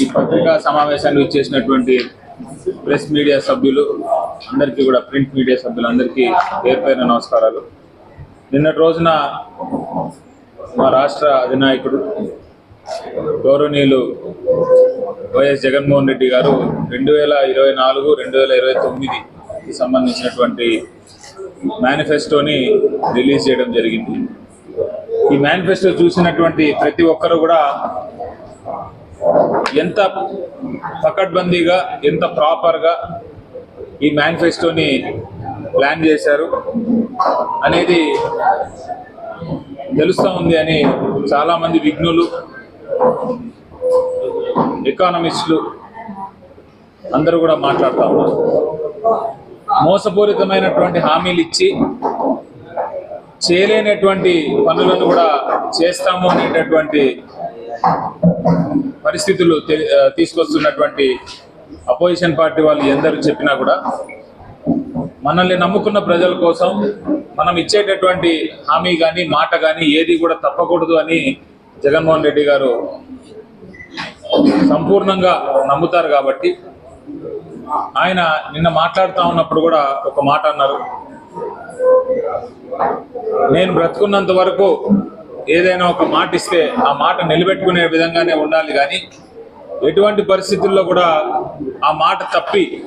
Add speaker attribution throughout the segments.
Speaker 1: ఈ పత్రికా సమావేశాన్ని ఇచ్చేసినటువంటి ప్రెస్ మీడియా సభ్యులు అందరికీ కూడా ప్రింట్ మీడియా సభ్యులు అందరికీ పేరు నమస్కారాలు. నిన్నటి రోజున మా రాష్ట్ర అధినాయకుడు గౌరవనీయులు వైఎస్ జగన్మోహన్ రెడ్డి గారు రెండు వేల ఇరవై నాలుగు రెండు వేల ఇరవై తొమ్మిదికి సంబంధించినటువంటి మేనిఫెస్టోని రిలీజ్ చేయడం జరిగింది. ఈ మేనిఫెస్టో చూసినటువంటి ప్రతి ఒక్కరు కూడా ఎంత పకడ్బందీగా ఎంత ప్రాపర్గా ఈ మేనిఫెస్టోని ప్లాన్ చేశారు అనేది తెలుస్తూ ఉంది అని చాలామంది విఘ్నులు ఎకానమిస్టులు అందరూ కూడా మాట్లాడుతూ ఉన్నారు. మోసపూరితమైనటువంటి హామీలు ఇచ్చి చేయలేనటువంటి పనులను కూడా చేస్తాము అనేటటువంటి పరిస్థితులు తీసుకొస్తున్నటువంటి అపోజిషన్ పార్టీ వాళ్ళు ఎందరు చెప్పినా కూడా మనల్ని నమ్ముకున్న ప్రజల కోసం మనం ఇచ్చేటటువంటి హామీ కానీ మాట కానీ ఏది కూడా తప్పకూడదు అని జగన్మోహన్ రెడ్డి గారు సంపూర్ణంగా నమ్ముతారు కాబట్టి ఆయన నిన్న మాట్లాడుతూ ఉన్నప్పుడు కూడా ఒక మాట అన్నారు. నేను బ్రతుకున్నంత వరకు ఏదైనా ఒక మాట ఇస్తే ఆ మాట నిలబెట్టుకునే విధంగానే ఉండాలి కానీ ఎటువంటి పరిస్థితుల్లో కూడా ఆ మాట తప్పి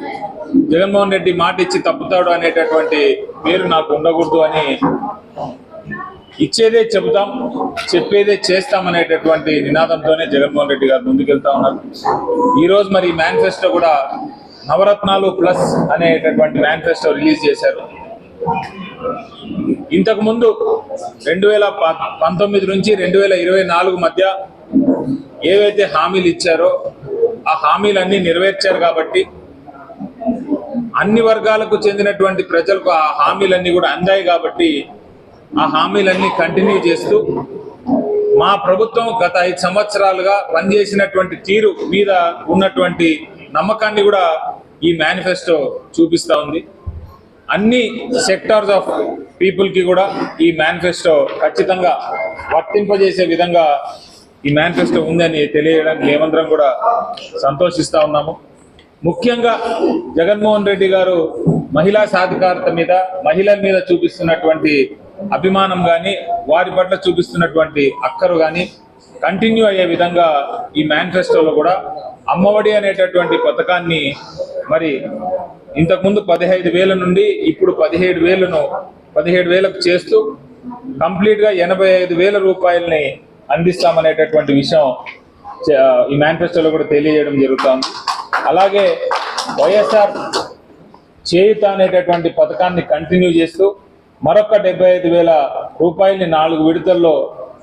Speaker 1: జగన్మోహన్ రెడ్డి మాట ఇచ్చి తప్పుతాడు అనేటటువంటి పేరు నాకు ఉండకూడదు అని ఇచ్చేదే చెబుతాం చెప్పేదే చేస్తాం అనేటటువంటి నినాదంతోనే జగన్మోహన్ రెడ్డి గారు ముందుకెళ్తా ఉన్నారు. ఈరోజు మరి మేనిఫెస్టో కూడా నవరత్నాలు ప్లస్ అనేటటువంటి మేనిఫెస్టో రిలీజ్ చేశారు. ఇంతకు ముందు రెండు వేల ప- పంతొమ్మిది నుంచి రెండు వేల ఇరవై నాలుగు మధ్య ఏవైతే హామీలు ఇచ్చారో ఆ హామీలన్నీ నెరవేర్చారు కాబట్టి అన్ని వర్గాలకు చెందినటువంటి ప్రజలకు ఆ హామీలన్నీ కూడా అందాయి కాబట్టి ఆ హామీలన్నీ కంటిన్యూ చేస్తూ మా ప్రభుత్వం గత ఐదు సంవత్సరాలుగా పనిచేసినటువంటి తీరు మీద ఉన్నటువంటి నమ్మకాన్ని కూడా ఈ మేనిఫెస్టో చూపిస్తూ ఉంది. అన్ని సెక్టార్స్ ఆఫ్ పీపుల్కి కూడా ఈ మేనిఫెస్టో ఖచ్చితంగా వర్తింపజేసే విధంగా ఈ మేనిఫెస్టో ఉందని తెలియడానికి మేమందరం కూడా సంతోషిస్తూ ఉన్నాము. ముఖ్యంగా జగన్మోహన్ రెడ్డి గారు మహిళా సాధికారత మీద మహిళల మీద చూపిస్తున్నటువంటి అభిమానం కానీ వారి పట్ల చూపిస్తున్నటువంటి అక్కరు కానీ కంటిన్యూ అయ్యే విధంగా ఈ మేనిఫెస్టోలో కూడా అమ్మఒడి అనేటటువంటి పథకాన్ని మరి ఇంతకుముందు పదిహేను వేల నుండి ఇప్పుడు పదిహేడు వేలను పదిహేడు వేలకు చేస్తూ కంప్లీట్గా ఎనభై ఐదు వేల రూపాయలని అందిస్తామనేటటువంటి విషయం ఈ మేనిఫెస్టోలో కూడా తెలియజేయడం జరుగుతుంది. అలాగే వైఎస్ఆర్ చేయుత అనేటటువంటి పథకాన్ని కంటిన్యూ చేస్తూ మరొక డెబ్బై ఐదు వేల రూపాయలని నాలుగు విడతల్లో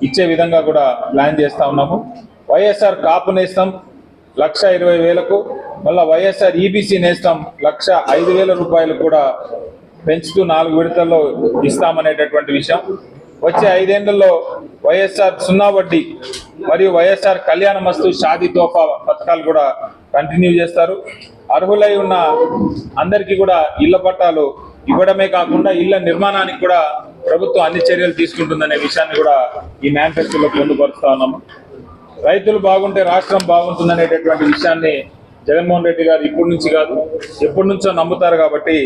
Speaker 1: ఇచ్చే విధంగా కూడా ప్లాన్ చేస్తూ ఉన్నాము. వైఎస్ఆర్ కాపు నేస్తం లక్ష ఇరవై వేలకు మళ్ళీ వైఎస్ఆర్ ఈబీసీ నేస్తం లక్ష ఐదు వేల రూపాయలు కూడా పెంచుతూ నాలుగు విడతల్లో ఇస్తామనేటటువంటి విషయం. వచ్చే ఐదేళ్ళలో వైఎస్ఆర్ సున్నా వడ్డీ మరియు వైఎస్ఆర్ కళ్యాణ మస్తు షాదీ తోఫా పథకాలు కూడా కంటిన్యూ చేస్తారు. అర్హులై ఉన్న అందరికీ కూడా ఇళ్ళ పట్టాలు ఇవ్వడమే కాకుండా ఇళ్ళ నిర్మాణానికి కూడా ప్రభుత్వం అన్ని చర్యలు తీసుకుంటుందనే విషయాన్ని కూడా ఈ మేనిఫెస్టోలో పొందుపరుస్తా ఉన్నాము. రైతులు బాగుంటే రాష్ట్రం బాగుంటుందనేటటువంటి విషయాన్ని జగన్మోహన్ రెడ్డి గారు ఇప్పటి నుంచి కాదు ఎప్పటి నుంచో నమ్ముతారు కాబట్టి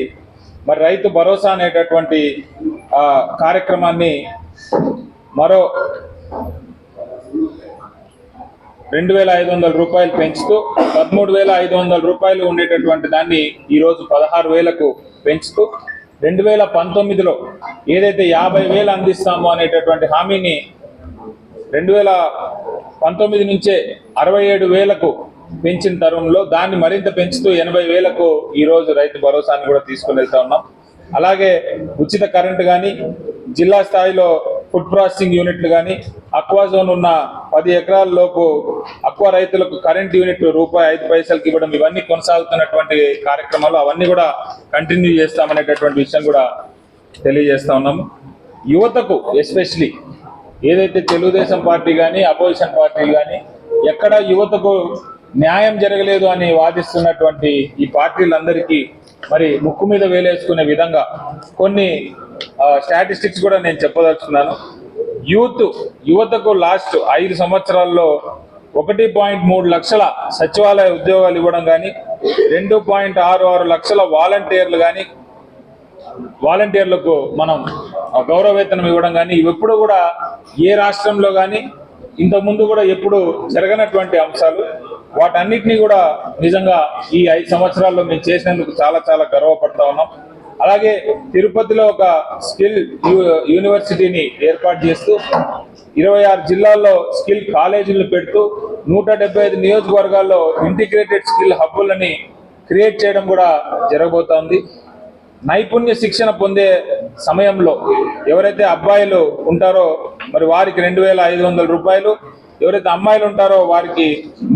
Speaker 1: మరి రైతు భరోసా అనేటటువంటి కార్యక్రమాన్ని మరో రెండు వేల ఐదు వందల రూపాయలు పెంచుతూ పదమూడు వేల ఐదు వందల రూపాయలు ఉండేటటువంటి దాన్ని ఈరోజు పదహారు వేలకు పెంచుతూ రెండు వేల పంతొమ్మిదిలో ఏదైతే యాభై వేలు అందిస్తామో అనేటటువంటి హామీని రెండు వేల పంతొమ్మిది నుంచే అరవై ఏడు వేలకు పెంచిన తరుణంలో దాన్ని మరింత పెంచుతూ ఎనభై వేలకు ఈరోజు రైతు భరోసాని కూడా తీసుకుని వెళ్తా ఉన్నాం. అలాగే ఉచిత కరెంటు కానీ జిల్లా స్థాయిలో ఫుడ్ ప్రాసెసింగ్ యూనిట్లు కానీ అక్వా జోన్ ఉన్న పది ఎకరాల లోపు అక్వా రైతులకు కరెంట్ యూనిట్ రూపాయి ఐదు పైసలకి ఇవ్వడం ఇవన్నీ కొనసాగుతున్నటువంటి కార్యక్రమాలు అవన్నీ కూడా కంటిన్యూ చేస్తామనేటటువంటి విషయం కూడా తెలియజేస్తా ఉన్నాము. యువతకు ఎస్పెషలీ ఏదైతే తెలుగుదేశం పార్టీ కానీ అపోజిషన్ పార్టీలు కానీ ఎక్కడ యువతకు న్యాయం జరగలేదు అని వాదిస్తున్నటువంటి ఈ పార్టీలందరికీ మరి ముక్కు మీద వేలేసుకునే విధంగా కొన్ని స్టాటిస్టిక్స్ కూడా నేను చెప్పదలుచుకున్నాను. యూత్ యువతకు లాస్ట్ ఐదు సంవత్సరాల్లో ఒకటి పాయింట్ మూడు లక్షల సచివాలయ ఉద్యోగాలు ఇవ్వడం కానీ రెండు పాయింట్ ఆరు ఆరు లక్షల వాలంటీర్లు కానీ వాలంటీర్లకు మనం గౌరవవేతనం ఇవ్వడం కానీ ఇవెప్పుడు కూడా ఏ రాష్ట్రంలో కానీ ఇంతకుముందు కూడా ఎప్పుడు జరగనటువంటి అంశాలు. వాటన్నిటినీ కూడా నిజంగా ఈ ఐదు సంవత్సరాల్లో మేము చేసినందుకు చాలా చాలా గర్వపడతా ఉన్నాం. అలాగే తిరుపతిలో ఒక స్కిల్ యూనివర్సిటీని ఏర్పాటు చేస్తూ ఇరవై ఆరు జిల్లాల్లో స్కిల్ కాలేజీలు పెడుతూ నూట ఐదు నియోజకవర్గాల్లో ఇంటిగ్రేటెడ్ స్కిల్ హబ్బులని క్రియేట్ చేయడం కూడా జరగబోతోంది. నైపుణ్య శిక్షణ పొందే సమయంలో ఎవరైతే అబ్బాయిలు ఉంటారో మరి వారికి రెండు వేల ఐదు వందల రూపాయలు ఎవరైతే అమ్మాయిలు ఉంటారో వారికి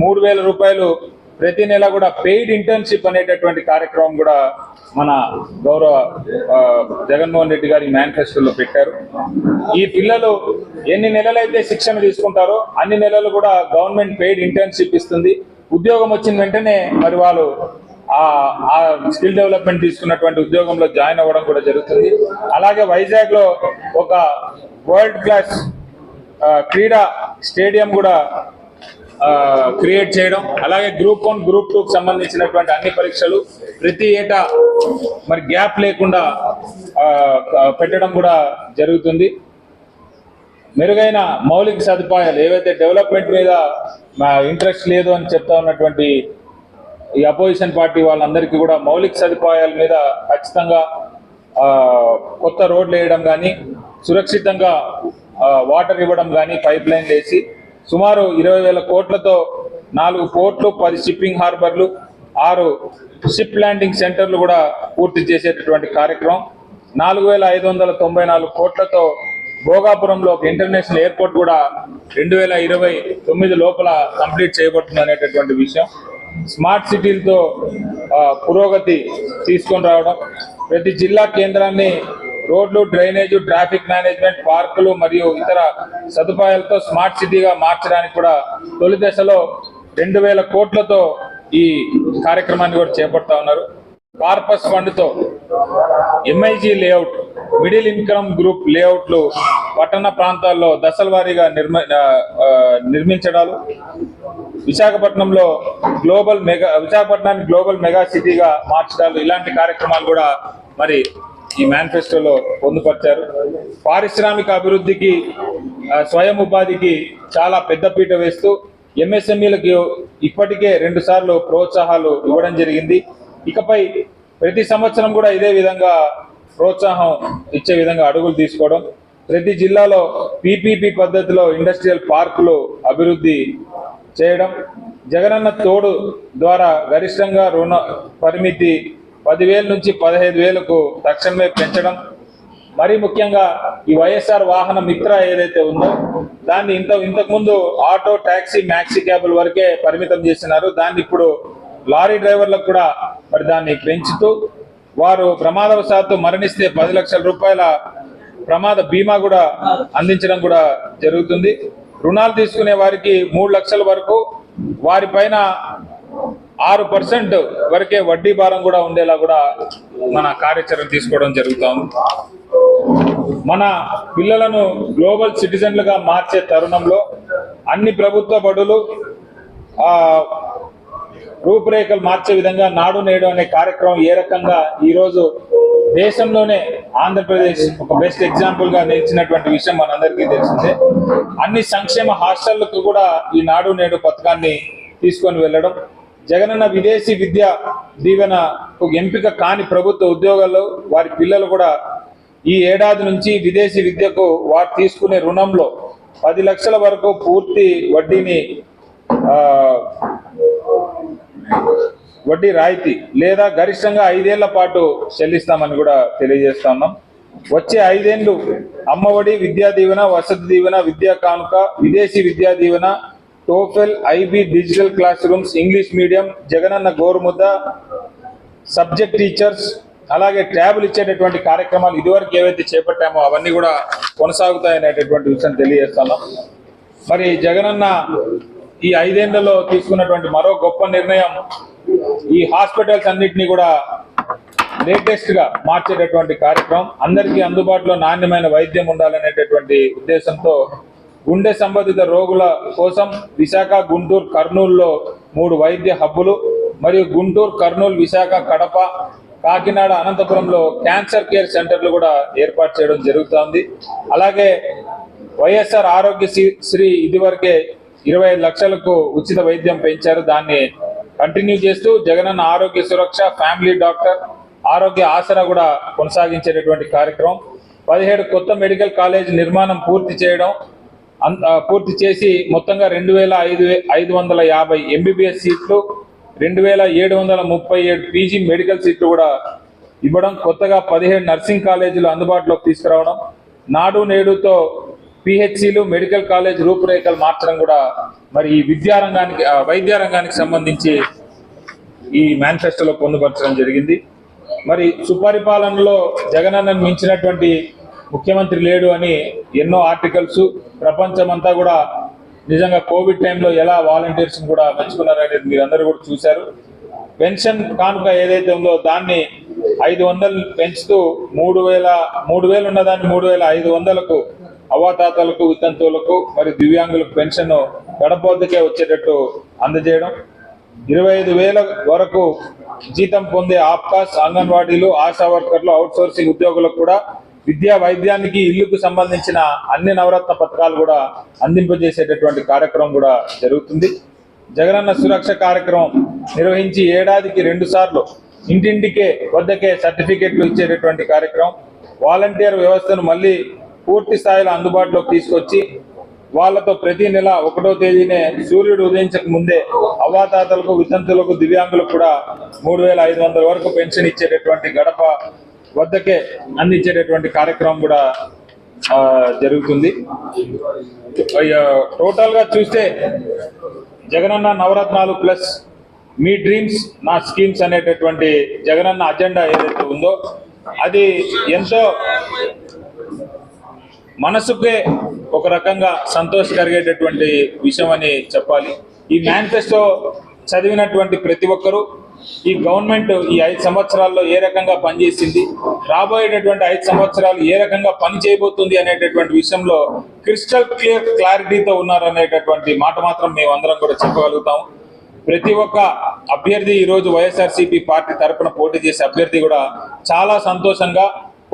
Speaker 1: మూడు వేల రూపాయలు ప్రతి నెల కూడా పెయిడ్ ఇంటర్న్షిప్ అనేటటువంటి కార్యక్రమం కూడా మన గౌరవ జగన్మోహన్ రెడ్డి గారి మేనిఫెస్టోలో పెట్టారు. ఈ పిల్లలు ఎన్ని నెలలైతే శిక్షణ తీసుకుంటారో అన్ని నెలలు కూడా గవర్నమెంట్ పెయిడ్ ఇంటర్న్షిప్ ఇస్తుంది. ఉద్యోగం వచ్చిన వెంటనే మరి వాళ్ళు ఆ స్కిల్ డెవలప్మెంట్ తీసుకున్నటువంటి ఉద్యోగంలో జాయిన్ అవ్వడం కూడా జరుగుతుంది. అలాగే వైజాగ్లో ఒక వరల్డ్ క్లాస్ క్రీడా స్టేడియం కూడా క్రియేట్ చేయడం అలాగే గ్రూప్ వన్ గ్రూప్ టూకి సంబంధించినటువంటి అన్ని పరీక్షలు ప్రతి ఏటా మరి గ్యాప్ లేకుండా పెట్టడం కూడా జరుగుతుంది. మెరుగైన మౌలిక సదుపాయాలు ఏవైతే డెవలప్మెంట్ మీద ఇంట్రెస్ట్ లేదు అని చెప్తా ఉన్నటువంటి ఈ అపోజిషన్ పార్టీ వాళ్ళందరికీ కూడా మౌలిక సదుపాయాల మీద ఖచ్చితంగా కొత్త రోడ్లు వేయడం కానీ సురక్షితంగా వాటర్ ఇవ్వడం కానీ పైప్ లైన్ వేసి సుమారు ఇరవై వేల కోట్లతో నాలుగు పోర్ట్లు పది షిప్పింగ్ హార్బర్లు ఆరు షిప్ ల్యాండింగ్ సెంటర్లు కూడా పూర్తి చేసేటటువంటి కార్యక్రమం. నాలుగు వేల ఐదు వందల తొంభై నాలుగు కోట్లతో భోగాపురంలో ఒక ఇంటర్నేషనల్ ఎయిర్పోర్ట్ కూడా రెండు వేల ఇరవై తొమ్మిది లోపల కంప్లీట్ చేయబడుతుంది అనేటటువంటి విషయం. స్మార్ట్ సిటీలతో పురోగతి తీసుకొని రావడం. ప్రతి జిల్లా కేంద్రాన్ని రోడ్లు డ్రైనేజ్ ట్రాఫిక్ మేనేజ్మెంట్ పార్కులు మరియు ఇతర సదుపాయాలతో స్మార్ట్ సిటీగా మార్చడానికి కూడా తొలి దశలో రెండు వేల కోట్లతో ఈ కార్యక్రమాన్ని కూడా చేపడతా ఉన్నారు. Corpus ఫండ్తో MIG layout middle income group లేఅవుట్లు పట్టణ ప్రాంతాల్లో దశల వారీగా నిర్మ నిర్మించడాలు. విశాఖపట్నంలో గ్లోబల్ మెగా విశాఖపట్నాన్ని గ్లోబల్ మెగా సిటీగా మార్చడాలు. ఇలాంటి కార్యక్రమాలు కూడా మరి ఈ మేనిఫెస్టోలో పొందుపరిచారు. పారిశ్రామిక అభివృద్ధికి స్వయం ఉపాధికి చాలా పెద్దపీట వేస్తూ ఎంఎస్ఎంఈలకు ఇప్పటికే రెండు సార్లు ప్రోత్సాహాలు ఇవ్వడం జరిగింది. ఇకపై ప్రతి సంవత్సరం కూడా ఇదే విధంగా ప్రోత్సాహం ఇచ్చే విధంగా అడుగులు తీసుకోవడం. ప్రతి జిల్లాలో పీపీపీ పద్ధతిలో ఇండస్ట్రియల్ పార్కులు అభివృద్ధి చేయడం. జగనన్న తోడు ద్వారా గరిష్టంగా రుణ పరిమితి పదివేల నుంచి పదహైదు వేలకు తక్షణమే పెంచడం. మరీ ముఖ్యంగా ఈ వైఎస్ఆర్ వాహన మిత్ర ఏదైతే ఉందో దాన్ని ఇంత ఇంతకుముందు ఆటో ట్యాక్సీ మ్యాక్సీ క్యాబుల వరకే పరిమితం చేసినారు. దాన్ని ఇప్పుడు లారీ డ్రైవర్లకు కూడా మరి దాన్ని పెంచుతూ వారు ప్రమాదవశాత్తు మరణిస్తే పది లక్షల రూపాయల ప్రమాద బీమా కూడా అందించడం కూడా జరుగుతుంది. రుణాలు తీసుకునే వారికి మూడు లక్షల వరకు వారిపైన ఆరు పర్సెంట్ వరకే వడ్డీ భారం కూడా ఉండేలా కూడా మన కార్యాచరణ తీసుకోవడం జరుగుతుంది మన పిల్లలను గ్లోబల్ సిటిజన్లుగా మార్చే తరుణంలో అన్ని ప్రభుత్వ బడులు రూపురేఖలు మార్చే విధంగా నాడు నేడు అనే కార్యక్రమం ఏ రకంగా ఈరోజు దేశంలోనే ఆంధ్రప్రదేశ్ ఒక బెస్ట్ ఎగ్జాంపుల్గా నిలిచినటువంటి విషయం మనందరికీ తెలిసిందే. అన్ని సంక్షేమ హాస్టళ్ళకు కూడా ఈ నాడు నేడు పథకాన్ని తీసుకొని వెళ్ళడం. జగనన్న విదేశీ విద్య దీవెన ఎంపిక కాని ప్రభుత్వ ఉద్యోగాల్లో వారి పిల్లలు కూడా ఈ ఏడాది నుంచి విదేశీ విద్యకు వారు తీసుకునే రుణంలో పది లక్షల వరకు పూర్తి వడ్డీని వడ్డీ రాయితీ లేదా గరిష్టంగా ఐదేళ్ళ పాటు చెల్లిస్తామని కూడా తెలియజేస్తున్నాం. వచ్చే ఐదేళ్ళు అమ్మఒడి విద్యా దీవెన వసతి దీవెన విద్యా కానుక విదేశీ విద్యా దీవెన TOEFL IB digital class rooms English medium Jagananna Gorumudda subject teachers అలాగే ట్యాబులు ఇచ్చేటటువంటి కార్యక్రమాలు ఇదివరకు ఏవైతే చేపట్టామో అవన్నీ కూడా కొనసాగుతాయనేటటువంటి విషయం తెలియజేస్తున్నాం మరి జగనన్న ఈ ఐదేళ్ళలో తీసుకున్నటువంటి మరో గొప్ప నిర్ణయం ఈ హాస్పిటల్స్ అన్నింటినీ కూడా లేటెస్ట్గా మార్చేటటువంటి కార్యక్రమం. అందరికీ అందుబాటులో నాణ్యమైన వైద్యం ఉండాలనేటటువంటి ఉద్దేశంతో గుండె సంబంధిత రోగుల కోసం విశాఖ గుంటూరు కర్నూలులో మూడు వైద్య హబ్బులు మరియు గుంటూరు కర్నూలు విశాఖ కడప కాకినాడ అనంతపురంలో క్యాన్సర్ కేర్ సెంటర్లు కూడా ఏర్పాటు చేయడం జరుగుతోంది. అలాగే వైఎస్ఆర్ ఆరోగ్య శ్రీ- శ్రీ ఇదివరకే ఇరవై ఐదు లక్షలకు ఉచిత వైద్యం పెంచారు. దాన్ని కంటిన్యూ చేస్తూ జగనన్న ఆరోగ్య సురక్ష ఫ్యామిలీ డాక్టర్ ఆరోగ్య ఆసరా కూడా కొనసాగించేటటువంటి కార్యక్రమం. పదిహేడు కొత్త మెడికల్ కాలేజ్ నిర్మాణం పూర్తి చేయడం పూర్తి చేసి మొత్తంగా రెండు వేల ఐదు వే- ఐదు వందల యాభై ఎంబీబీఎస్ సీట్లు రెండు వేల ఏడు వందల ముప్పై ఏడు పీజీ మెడికల్ సీట్లు కూడా ఇవ్వడం కొత్తగా పదిహేడు నర్సింగ్ కాలేజీలు అందుబాటులోకి తీసుకురావడం నాడు నేడుతో పిహెచ్సిలు మెడికల్ కాలేజ్ రూపురేఖలు మార్చడం కూడా మరి ఈ విద్యారంగానికి ఆ, వైద్య రంగానికి సంబంధించి ఈ మేనిఫెస్టోలో పొందుపరచడం జరిగింది. మరి సుపరిపాలనలో జగనన్నను మించినటువంటి ముఖ్యమంత్రి లేడు అని ఎన్నో ఆర్టికల్స్ ప్రపంచమంతా కూడా నిజంగా కోవిడ్ టైంలో ఎలా వాలంటీర్స్ కూడా మెచ్చుకున్నారనేది మీరు అందరూ కూడా చూశారు. పెన్షన్ కానుక ఏదైతే ఉందో దాన్ని ఐదు వందలు పెంచుతూ మూడు వేల మూడు వేలు ఉన్నదాన్ని మూడు వేల ఐదు వందలకు అవ్వాతాతలకు వితంతువులకు మరియు దివ్యాంగులకు పెన్షన్ గడప వచ్చేటట్టు అందజేయడం. ఇరవై ఐదు వేల వరకు జీతం పొందే ఆప్కాస్ అంగన్వాడీలు ఆశా వర్కర్లు అవుట్ సోర్సింగ్ ఉద్యోగులకు కూడా విద్యా వైద్యానికి ఇల్లుకు సంబంధించిన అన్ని నవరత్న పథకాలు కూడా అందింపజేసేటటువంటి కార్యక్రమం కూడా జరుగుతుంది. జగనన్న సురక్ష కార్యక్రమం నిర్వహించి ఏడాదికి రెండు సార్లు ఇంటింటికే వద్దకే సర్టిఫికెట్లు ఇచ్చేటటువంటి కార్యక్రమం. వాలంటీర్ వ్యవస్థను మళ్ళీ పూర్తి స్థాయిలో అందుబాటులోకి తీసుకొచ్చి వాళ్ళతో ప్రతి నెల ఒకటో తేదీనే సూర్యుడు ఉదయించక ముందే అవ్వాతాతలకు వితంతులకు దివ్యాంగులకు కూడా మూడు వేల ఐదు వందల వరకు పెన్షన్ ఇచ్చేటటువంటి గడప వద్దకే అందించేటటువంటి కార్యక్రమం కూడా జరుగుతుంది. టోటల్గా చూస్తే జగనన్న నవరత్నాలు ప్లస్ మీ డ్రీమ్స్ నా స్కీమ్స్ అనేటటువంటి జగనన్న అజెండా ఏదైతే ఉందో అది ఎంతో మనసుకే ఒక రకంగా సంతోష కలిగేటటువంటి విషయం అని చెప్పాలి. ఈ మేనిఫెస్టో చదివినటువంటి ప్రతి ఒక్కరూ ఈ గవర్నమెంట్ ఈ ఐదు సంవత్సరాల్లో ఏ రకంగా పనిచేసింది? రాబోయేటటువంటి ఐదు సంవత్సరాలు ఏ రకంగా పని చేయబోతుంది అనేటటువంటి విషయంలో క్రిస్టల్ క్లియర్ క్లారిటీతో ఉన్నారనేటటువంటి మాట మాత్రం మేము అందరం కూడా చెప్పగలుగుతాం. ప్రతి ఒక్క అభ్యర్థి ఈరోజు వైఎస్ఆర్సీపీ పార్టీ తరపున పోటీ చేసే అభ్యర్థి కూడా చాలా సంతోషంగా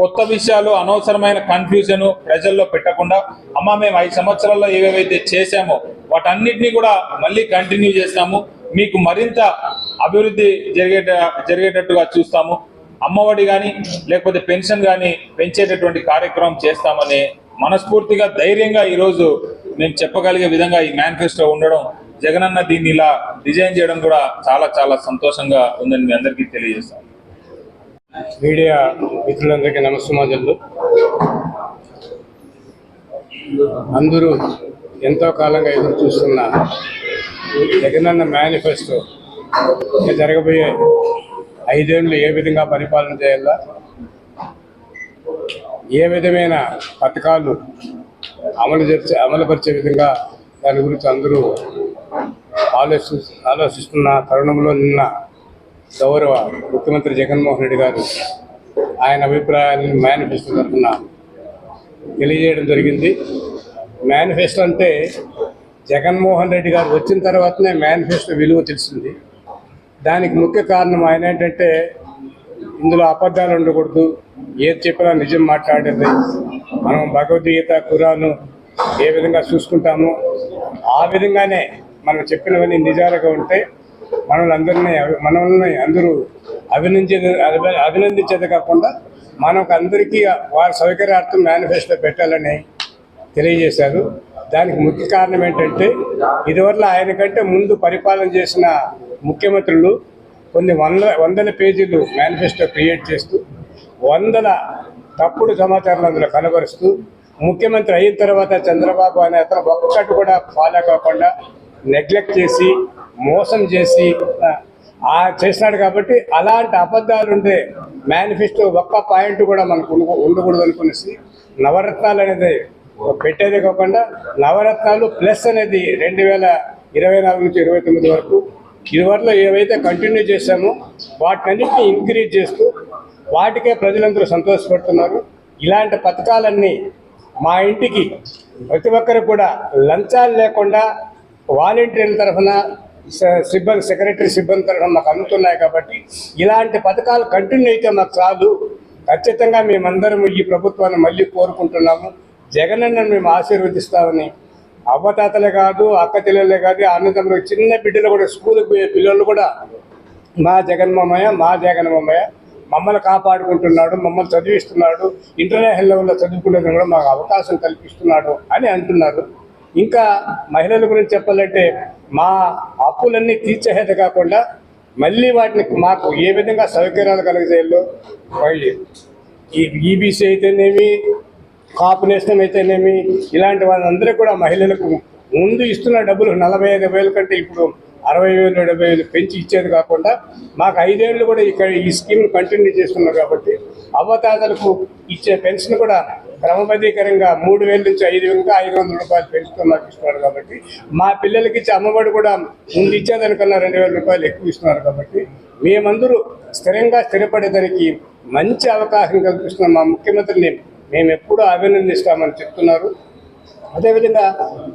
Speaker 1: కొత్త విషయాలు అనవసరమైన కన్ఫ్యూజన్ ప్రజల్లో పెట్టకుండా అమ్మ మేము ఐదు సంవత్సరాల్లో ఏవేవైతే చేశామో వాటన్నిటిని కూడా మళ్ళీ కంటిన్యూ చేస్తాము. మీకు మరింత అభివృద్ధి జరిగేట జరిగేటట్టుగా చూస్తాము. అమ్మఒడి కానీ లేకపోతే పెన్షన్ కానీ పెంచేటటువంటి కార్యక్రమం చేస్తామని మనస్ఫూర్తిగా ధైర్యంగా ఈరోజు మేము చెప్పగలిగే విధంగా ఈ మేనిఫెస్టో ఉండడం జగనన్న దీన్ని ఇలా డిజైన్ చేయడం కూడా చాలా చాలా సంతోషంగా ఉందని మీ అందరికీ తెలియజేస్తాం
Speaker 2: మీడియా మిత్రులందరికీ నమస్సుమాజల్లు అందరూ ఎంతో కాలంగా ఎదురు చూస్తున్న జగనన్న మేనిఫెస్టో జరగబోయే ఐదేళ్ళు ఏ విధంగా పరిపాలన చేయాలా? ఏ విధమైన పథకాలు అమలు చేసే అమలుపరిచే విధంగా దాని గురించి అందరూ ఆలోచి ఆలోచిస్తున్న తరుణంలో నిన్న గౌరవ ముఖ్యమంత్రి జగన్మోహన్ రెడ్డి గారు ఆయన అభిప్రాయాన్ని మేనిఫెస్టో తరఫున తెలియజేయడం జరిగింది. మేనిఫెస్టో అంటే జగన్మోహన్ రెడ్డి గారు వచ్చిన తర్వాతనే మేనిఫెస్టో విలువ తెలిసింది. దానికి ముఖ్య కారణం ఆయన ఏంటంటే ఇందులో అబద్ధాలు ఉండకూడదు. ఏది చెప్పినా నిజం మాట్లాడేది. మనం భగవద్గీత ఖురాను ఏ విధంగా చూసుకుంటామో ఆ విధంగానే మనం చెప్పినవన్నీ నిజాలుగా ఉంటే మనల్ని అందరినీ మనల్ని అందరూ అభినందించేది అభి- అభినందించేది కాకుండా మనకు అందరికీ వారి సౌకర్యార్థం మేనిఫెస్టో పెట్టాలని తెలియజేశారు. దానికి ముఖ్య కారణం ఏంటంటే ఇదివల్ల ఆయన కంటే ముందు పరిపాలన చేసిన ముఖ్యమంత్రులు కొన్ని వంద వందల పేజీలు మేనిఫెస్టో క్రియేట్ చేస్తూ వందల తప్పుడు సమాచారాలు అందులో కనబరుస్తూ ముఖ్యమంత్రి అయిన తర్వాత చంద్రబాబు అనే అతను ఒక్కటి కూడా ఫాలో కాకుండా నెగ్లెక్ట్ చేసి మోసం చేసి ఆ, ఆ చేసినాడు కాబట్టి అలాంటి అబద్ధాలు ఉండే మేనిఫెస్టో ఒక్క పాయింట్ కూడా మనకు ఉండకూడదు అనుకునేసి నవరత్నాలు అనేది పెట్టేదే కాకుండా నవరత్నాలు ప్లస్ అనేది రెండు వేల ఇరవై నాలుగు నుంచి ఇరవై తొమ్మిది వరకు ఇదివరలో ఏవైతే కంటిన్యూ చేశామో వాటినన్నింటినీ ఇంక్రీజ్ చేస్తూ వాటికే ప్రజలందరూ సంతోషపడుతున్నారు. ఇలాంటి పథకాలన్నీ మా ఇంటికి ప్రతి ఒక్కరికి కూడా లంచాలు లేకుండా వాలంటీర్ల తరఫున సిబ్బంది సెక్రటరీ సిబ్బంది తరఫున మాకు అందుతున్నాయి కాబట్టి ఇలాంటి పథకాలు కంటిన్యూ అయితే మాకు చాలు. ఖచ్చితంగా మేమందరం ఈ ప్రభుత్వాన్ని మళ్ళీ కోరుకుంటున్నాము. జగనన్న మేము ఆశీర్వదిస్తామని అవ్వతాతలే కాదు అక్క చెల్లెళ్ళే కాదు అన్నదమ్ములు చిన్న బిడ్డలు కూడా స్కూల్కి పోయే పిల్లలు కూడా మా జగన్మామయ్య మా జగన్మామయ్య మమ్మల్ని కాపాడుకుంటున్నాడు మమ్మల్ని చదివిస్తున్నాడు ఇంటర్నేషనల్ లెవెల్లో చదువుకునేది కూడా మాకు అవకాశం కల్పిస్తున్నాడు అని అంటున్నారు. ఇంకా మహిళల గురించి చెప్పాలంటే మా అప్పులన్నీ తీర్చేది కాకుండా మళ్ళీ వాటిని మాకు ఏ విధంగా సౌకర్యాలు కలగజేయాలో ఈ ఈబీసీ అయితేనేమి కాపు నేస్తం అయితేనేమి? ఇలాంటి వాళ్ళందరూ కూడా మహిళలకు ముందు ఇస్తున్న డబ్బులు నలభై ఐదు వేల కంటే ఇప్పుడు అరవై వేలు డెబ్బై వేలు పెంచి ఇచ్చేది కాకుండా మాకు ఐదేళ్ళు కూడా ఇక్కడ ఈ స్కీమ్ కంటిన్యూ చేస్తున్నారు కాబట్టి అవ్వతాతలకు ఇచ్చే పెన్షన్ కూడా క్రమబద్ధీకరంగా మూడు వేల నుంచి ఐదు వేలకు ఐదు వందల రూపాయలు పెంచుతూ మాకు ఇస్తున్నారు కాబట్టి మా పిల్లలకి ఇచ్చే అమ్మఒడి కూడా ముందు ఇచ్చేదానికన్నా రెండు వేల రూపాయలు ఎక్కువ ఇస్తున్నారు కాబట్టి మేమందరూ స్థిరంగా స్థిరపడేదానికి మంచి అవకాశం కల్పిస్తున్న మా ముఖ్యమంత్రిని. మేము ఎప్పుడూ అభినందిస్తామని చెప్తున్నారు. అదేవిధంగా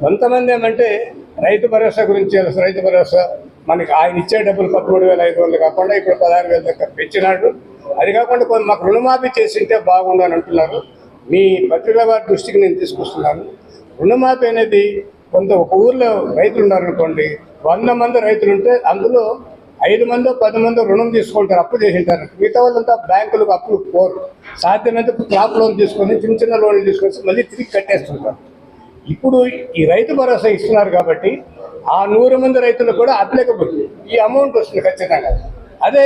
Speaker 2: కొంతమంది ఏమంటే రైతు భరోసా గురించి రైతు భరోసా మనకి ఆయన ఇచ్చే డబ్బులు పదమూడు వేల ఐదు వందలు కాకుండా ఇప్పుడు పదహారు వేల దగ్గర పెంచినాడు. అది కాకుండా కొన్ని మాకు రుణమాఫీ చేసింటే బాగుండు అని అంటున్నారు. మీ పత్రికల వారి దృష్టికి నేను తీసుకొస్తున్నాను. రుణమాఫీ అనేది కొంత ఒక ఊర్లో రైతులు ఉన్నారనుకోండి వంద మంది రైతులు ఉంటే అందులో ఐదు మందో పది మందో రుణం తీసుకుంటారు అప్పు చేసింటారు మిగతా వాళ్ళంతా బ్యాంకులకు అప్పులు పోరు. సాధ్యమైతే క్రాప్ లోన్ తీసుకొని చిన్న చిన్న లోన్లు తీసుకొని మళ్ళీ తిరిగి కట్టేస్తుంటారు. ఇప్పుడు ఈ రైతు భరోసా ఇస్తున్నారు కాబట్టి ఆ నూరు మంది రైతులకు కూడా అప్లికబుల్ ఈ అమౌంట్ వస్తుంది ఖచ్చితంగా. అదే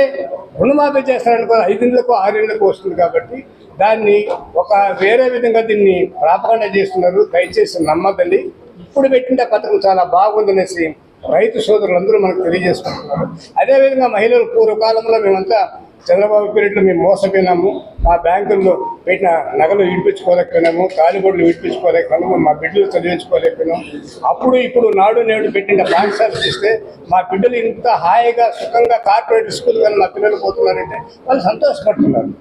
Speaker 2: రుణమాఫీ చేస్తారనుకో ఐదేళ్ళకు ఆరేళ్ళకు వస్తుంది కాబట్టి దాన్ని ఒక వేరే విధంగా దీన్ని ప్రాపకాండ చేస్తున్నారు. దయచేసి నమ్మకండి. ఇప్పుడు పెట్టిన పథకం చాలా బాగుందనేసి రైతు సోదరులందరూ మనకు తెలియజేసుకుంటున్నారు. అదేవిధంగా మహిళలు పూర్వకాలంలో మేమంతా చంద్రబాబు పీరియడ్లో మేము మోసపోయినాము. మా బ్యాంకుల్లో పెట్టిన నగలు విడిపించుకోలేకపోయినాము. కాలిగొడ్లు విడిపించుకోలేకపోయినాము. మా బిడ్డలు చదివించుకోలేకపోయినాము. అప్పుడు ఇప్పుడు నాడు నేడు పెట్టిన పాఠశాలలు ఇస్తే మా బిడ్డలు ఇంత హాయిగా సుఖంగా కార్పొరేట్ స్కూల్ కానీ మా పిల్లలు పోతున్నారంటే వాళ్ళు సంతోషపడుతున్నారు.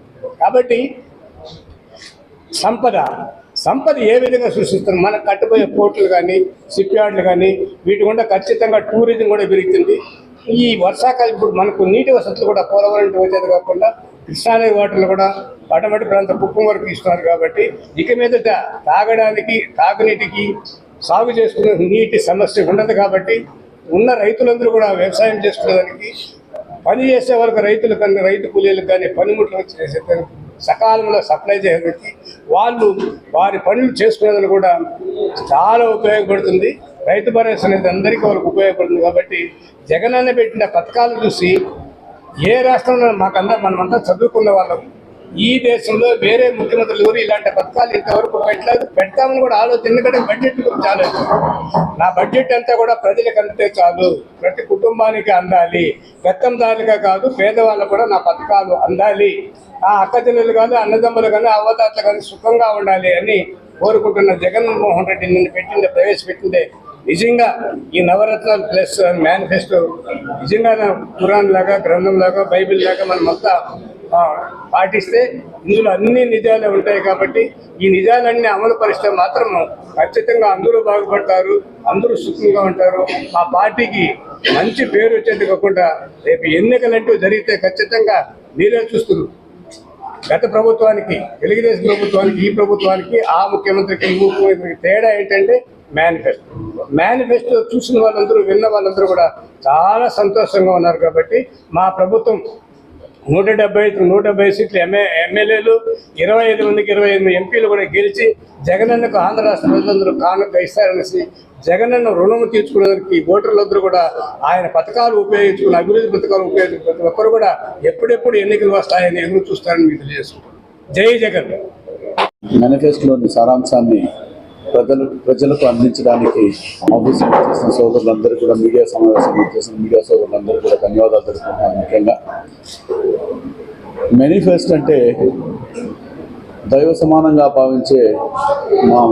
Speaker 2: కాబట్టి సంపద సంపద ఏ విధంగా సృష్టిస్తారు? మనకు కట్టబోయే పోర్టులు కానీ షిప్ యార్డులు కానీ వీటి గుండా ఖచ్చితంగా టూరిజం కూడా పెరుగుతుంది. ఈ వర్షాకాలం ఇప్పుడు మనకు నీటి వసతులు కూడా పోలవరం వచ్చేది కాకుండా కృష్ణానది వాటర్లు కూడా అటువంటి ప్రాంత కుప్పం వరకు ఇస్తున్నారు కాబట్టి ఇక మీదట తాగడానికి తాగునీటికి సాగు చేసుకునే నీటి సమస్య ఉండదు కాబట్టి ఉన్న రైతులందరూ కూడా వ్యవసాయం చేసుకునేదానికి పని చేసే వాళ్ళకి రైతులు కానీ రైతు కూలీలకు కానీ పనిముట్లు చేసే సకాలంలో సప్లై చేయడానికి వాళ్ళు వారి పనులు చేసుకునేది కూడా చాలా ఉపయోగపడుతుంది. రైతు భరోసా అనేది అందరికీ వాళ్ళకి ఉపయోగపడుతుంది కాబట్టి జగనన్న పెట్టిన పథకాలు చూసి ఏ రాష్ట్రంలో మాకంతా మనమంతా చదువుకున్న వాళ్ళం. ఈ దేశంలో వేరే ముఖ్యమంత్రులు ఎవరు ఇలాంటి పథకాలు ఇంతవరకు పెట్టలేదు. పెడతామని కూడా ఆలోచన. ఎందుకంటే బడ్జెట్ గురించి ఆలోచన. నా బడ్జెట్ అంతా కూడా ప్రజలకు అంతే చాలు. ప్రతి కుటుంబానికి అందాలి. పెత్తందారులుగా కాదు పేదవాళ్ళకు కూడా నా పథకాలు అందాలి. ఆ అక్కచెల్లెలు కాదు కానీ అన్నదమ్ములు కానీ అవ్వతాతలు కానీ సుఖంగా ఉండాలి అని కోరుకుంటున్న జగన్మోహన్ రెడ్డి నిన్ను పెట్టింది ప్రవేశపెట్టిందే నిజంగా ఈ నవరత్నాలు ప్లస్ మేనిఫెస్టో నిజంగా పురాణ్ లాగా గ్రంథం లాగా బైబిల్ లాగా మనమంతా మొత్తం పాటిస్తే ఇందులో అన్ని నిజాలే ఉంటాయి కాబట్టి ఈ నిజాలన్నీ అమలు పరిస్తే మాత్రం ఖచ్చితంగా అందరూ బాగుపడతారు అందరూ సుఖంగా ఉంటారు. మా పార్టీకి మంచి పేరు వచ్చేది కాకుండా రేపు ఎన్నికలంటూ జరిగితే ఖచ్చితంగా మీరే చూస్తున్నారు. గత ప్రభుత్వానికి తెలుగుదేశం ప్రభుత్వానికి ఈ ప్రభుత్వానికి ఆ ముఖ్యమంత్రికి ఈ ముఖ్యమంత్రికి తేడా ఏంటంటే మేనిఫెస్టో. మేనిఫెస్టో చూసిన వాళ్ళందరూ విన్న వాళ్ళందరూ కూడా చాలా సంతోషంగా ఉన్నారు కాబట్టి మా ప్రభుత్వం నూట డెబ్బై ఐదు నూట డెబ్బై సీట్లు ఎంఏ ఎమ్మెల్యేలు ఇరవై ఐదు మందికి ఇరవై ఐదు ఎంపీలు కూడా గెలిచి జగనన్నకు ఆంధ్ర రాష్ట్ర ప్రజలందరూ కానుక ఇస్తారనేసి జగనన్న రుణము తీర్చుకునేందుకు ఓటర్లందరూ కూడా ఆయన పథకాలు ఉపయోగించుకుని అభివృద్ధి పథకాలు ఉపయోగించుకుని ప్రతి ఒక్కరు కూడా ఎప్పుడెప్పుడు ఎన్నికలు వస్తాయని ఎదురు చూస్తారని మీకు తెలియజేసుకుంటారు జై జగన్.
Speaker 3: మేనిఫెస్టోని సారాంశాన్ని ప్రజలు ప్రజలకు అందించడానికి ఆఫీసులు చేసిన సోదరులందరూ కూడా మీడియా సమావేశం చేసిన మీడియా సోదరులందరూ కూడా ధన్యవాదాలు తెలుపుకుంటున్నాను ముఖ్యంగా. మేనిఫెస్ట్ అంటే దైవ సమానంగా భావించే మా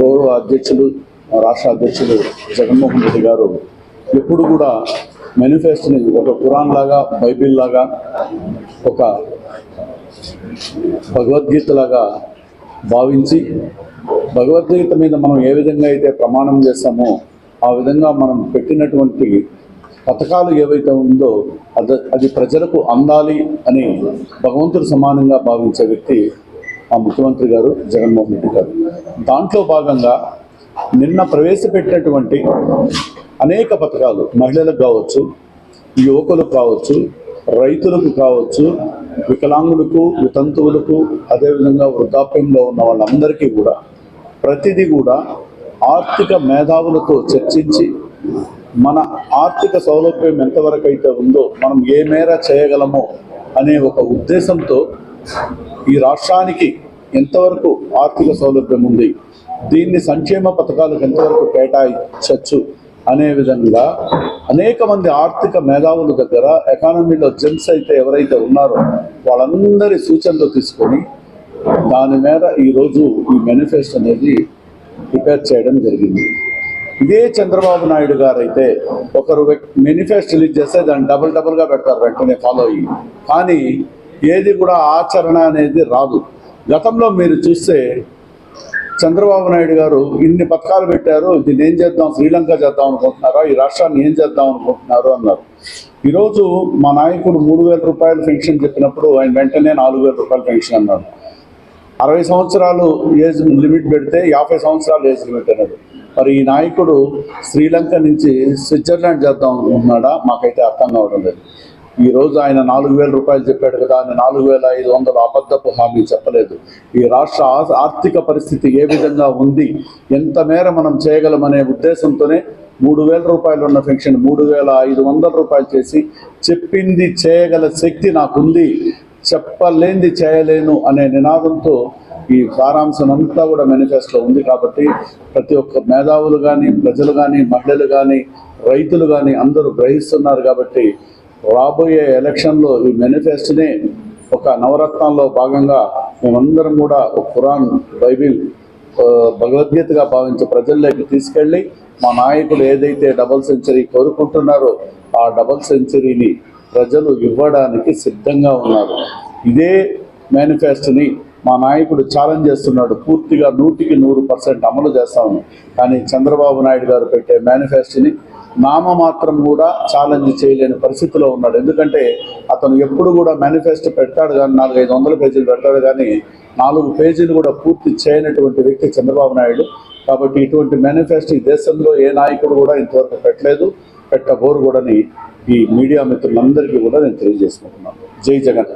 Speaker 3: గౌరవ అధ్యక్షులు మా రాష్ట్ర అధ్యక్షులు జగన్మోహన్ రెడ్డి గారు ఎప్పుడు కూడా మేనిఫెస్టోని ఒక ఖురాన్ లాగా బైబిల్ లాగా ఒక భగవద్గీత లాగా భావించి భగవద్గీత మీద మనం ఏ విధంగా అయితే ప్రమాణం చేస్తామో ఆ విధంగా మనం పెట్టినటువంటి పథకాలు ఏవైతే ఉందో అది అది ప్రజలకు అందాలి అని భగవంతుడు సమానంగా భావించే వ్యక్తి ఆ ముఖ్యమంత్రి గారు జగన్మోహన్ రెడ్డి గారు. దాంట్లో భాగంగా నిన్న ప్రవేశపెట్టినటువంటి అనేక పథకాలు మహిళలకు కావచ్చు యువకులకు కావచ్చు రైతులకు కావచ్చు వికలాంగులకు వితంతువులకు అదేవిధంగా వృద్ధాప్యంలో ఉన్న వాళ్ళందరికీ కూడా ప్రతిదీ కూడా ఆర్థిక మేధావులతో చర్చించి మన ఆర్థిక సౌలభ్యం ఎంతవరకు అయితే ఉందో మనం ఏ మేర చేయగలమో అనే ఒక ఉద్దేశంతో ఈ రాష్ట్రానికి ఎంతవరకు ఆర్థిక సౌలభ్యం ఉంది దీన్ని సంక్షేమ పథకాలకు ఎంతవరకు కేటాయించవచ్చు అనే విధంగా అనేక మంది ఆర్థిక మేధావుల దగ్గర ఎకానమీలో జెమ్స్ అయితే ఎవరైతే ఉన్నారో వాళ్ళందరి సూచనలు తీసుకొని దాని మీద ఈరోజు ఈ మేనిఫెస్టో అనేది ప్రిపేర్ చేయడం జరిగింది. ఇదే చంద్రబాబు నాయుడు గారు అయితే ఒకరు మేనిఫెస్టో రిలీజ్ చేస్తే దాన్ని డబుల్ డబుల్గా పెడతారు వెంటనే ఫాలో అయ్యి. కానీ ఏది కూడా ఆచరణ అనేది రాదు. గతంలో మీరు చూస్తే చంద్రబాబు నాయుడు గారు ఇన్ని పథకాలు పెట్టారు దీన్ని ఏం చేద్దాం శ్రీలంక చేద్దాం అనుకుంటున్నారా ఈ రాష్ట్రాన్ని ఏం చేద్దాం అనుకుంటున్నారు అన్నారు. ఈరోజు మా నాయకుడు మూడు వేల రూపాయలు పెన్షన్ చెప్పినప్పుడు ఆయన వెంటనే నాలుగు వేల రూపాయల పెన్షన్ అన్నారు అరవై సంవత్సరాలు ఏజ్ లిమిట్ పెడితే యాభై సంవత్సరాలు ఏజ్ లిమిట్ అన్నాడు మరి ఈ నాయకుడు శ్రీలంక నుంచి స్విట్జర్లాండ్ చేద్దాం అనుకుంటున్నాడా? మాకైతే అర్థం కావడం లేదు. ఈ రోజు ఆయన నాలుగు వేల రూపాయలు చెప్పాడు కదా ఆయన నాలుగు వేల ఐదు వందలు అబద్ధపు హామీ చెప్పలేదు. ఈ రాష్ట్ర ఆర్థిక పరిస్థితి ఏ విధంగా ఉంది ఎంత మేర మనం చేయగలమనే ఉద్దేశంతోనే మూడు వేల రూపాయలు ఉన్న పెన్షన్ మూడు వేల ఐదు వందల రూపాయలు చేసి చెప్పింది చేయగల శక్తి నాకుంది. చెప్పలేంది చేయలేను అనే నినాదంతో ఈ సారాంశం అంతా కూడా మేనిఫెస్టో ఉంది కాబట్టి ప్రతి ఒక్క మేధావులు కానీ ప్రజలు కానీ మహిళలు కానీ రైతులు కానీ అందరూ గ్రహిస్తున్నారు కాబట్టి రాబోయే ఎలక్షన్లో ఈ మేనిఫెస్టోనే ఒక నవరత్నాల్లో భాగంగా మేమందరం కూడా ఒక ఖురాన్ బైబిల్ భగవద్గీతగా భావించే ప్రజల్లోకి తీసుకెళ్ళి మా నాయకులు ఏదైతే డబుల్ సెంచరీ కోరుకుంటున్నారో ఆ డబుల్ సెంచరీని ప్రజలు ఇవ్వడానికి సిద్ధంగా ఉన్నారు. ఇదే మేనిఫెస్టోని మా నాయకుడు ఛాలెంజ్ చేస్తున్నాడు. పూర్తిగా నూటికి నూరు పర్సెంట్ అమలు చేస్తాము కానీ చంద్రబాబు నాయుడు గారు పెట్టే మేనిఫెస్టోని నామమాత్రం కూడా ఛాలెంజ్ చేయలేని పరిస్థితిలో ఉన్నాడు. ఎందుకంటే అతను ఎప్పుడు కూడా మేనిఫెస్టో పెడతాడు కానీ నాలుగైదు వందల పేజీలు పెడతాడు కానీ నాలుగు పేజీలు కూడా పూర్తి చేయనటువంటి వ్యక్తి చంద్రబాబు నాయుడు. కాబట్టి ఇటువంటి మేనిఫెస్టో ఈ దేశంలో ఏ నాయకుడు కూడా ఇంతవరకు పెట్టలేదు. పెట్టబోరు కూడాని ఈ మీడియా మిత్రులందరికీ కూడా నేను తెలియజేసుకుంటున్నాను. జై జగన్.